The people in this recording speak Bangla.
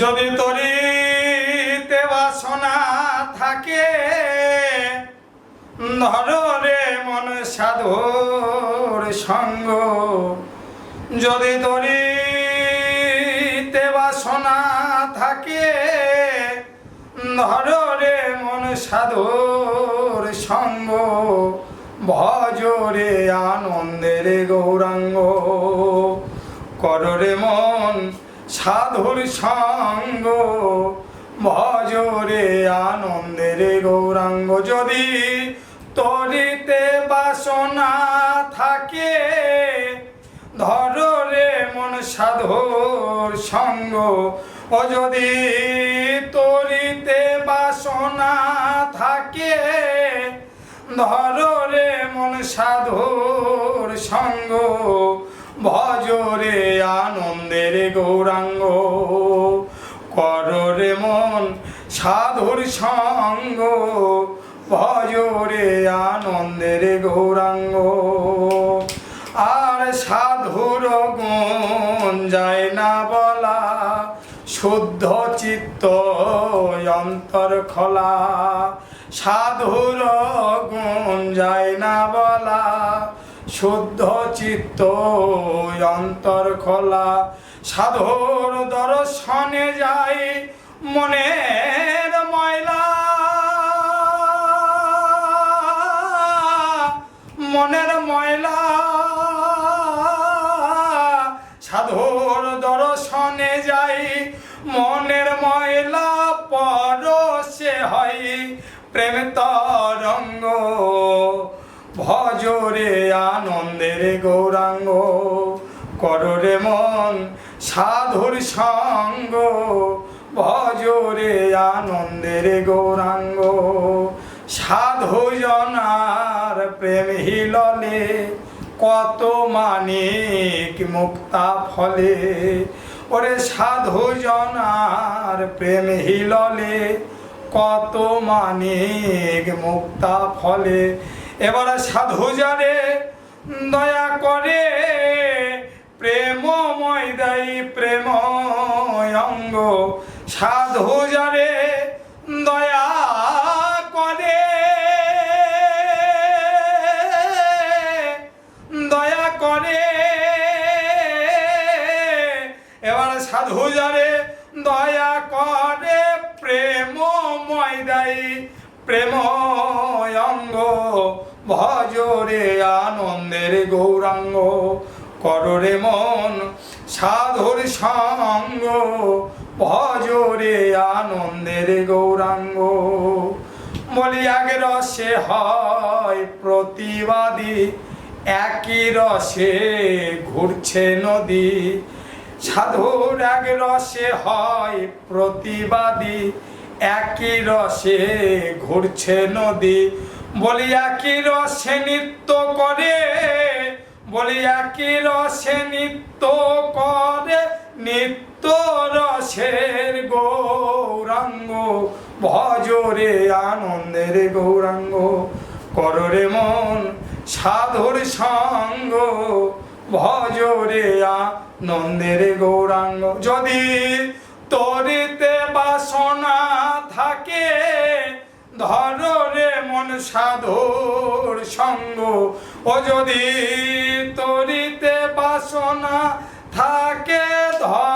যদি তরিতে বাসনা থাকে, ধর মন সাধুর সঙ্গ। যদি তরিতে বাসনা থাকে, ধর মন সাধুর সঙ্গ। ভজরে আনন্দের গৌরাঙ্গ কররে মন সাধুর সঙ্গ ভজরে আনন্দের গৌরাঙ্গ যদি তরিতে বাসনা থাকে, ধরে মন সাধুর সঙ্গ, ও যদি তরিতে বাসনা থাকে, ধরে মন সাধুর সঙ্গ গৌরাঙ্গ কররে মন সাধুর সঙ্গ ভজরে আনন্দের গৌরাঙ্গ। আর সাধুর গুণ যায় না বলা, শুদ্ধ চিত্ত অন্তর খোলা। সাধুর গুণ যায় না বলা, শুদ্ধ চিত্ত অন্তর খোলা। সাধুর দর্শনে যাই মনের ময়লা। মনের ময়লা। সাধুর দর্শনে যাই মনের ময়লা, পরশে হয় প্রেম তরঙ্গ। ভজরে আনন্দের গৌরাঙ্গ কররে মন সাধুর সঙ্গ, ভজরে আনন্দের গৌরাঙ্গ। সাধু জনার প্রেম হিললে কত মানিক মুক্তা ফলে। ওরে সাধু জনার প্রেম হিললে কত মানিক মুক্তা ফলে। এবারে সাধু জানে দয়া সাধু জানে, দয়া করে। দয়া করে। এবার সাধু জানে, দয়া করে। প্রেমময় দেয় প্রেম অঙ্গ, ভজরে আনন্দের গৌরাঙ্গ। কররে মন সাধুর সঙ্গ ভজরে আনন্দের গৌরাঙ্গ। বলি আগে রসে হয় প্রতিবাদী, একই রসে ঘুরছে নদী। সাধুর এক রসে হয় প্রতিবাদী, একই রসে ঘুরছে নদী। বলি, একই রসে নৃত্য করে, বলি, একই রসে নৃত্য করে, নিত্য ভজরে আনন্দের গৌরাঙ্গ কররে মন সাধুর সঙ্গ ভজরে আনন্দের গৌরাঙ্গ। যদি তরিতে বাসনা থাকে, ধর রে মন সাধুর সঙ্গ। ও যদি তরিতে বাসনা থাকে, ধর রে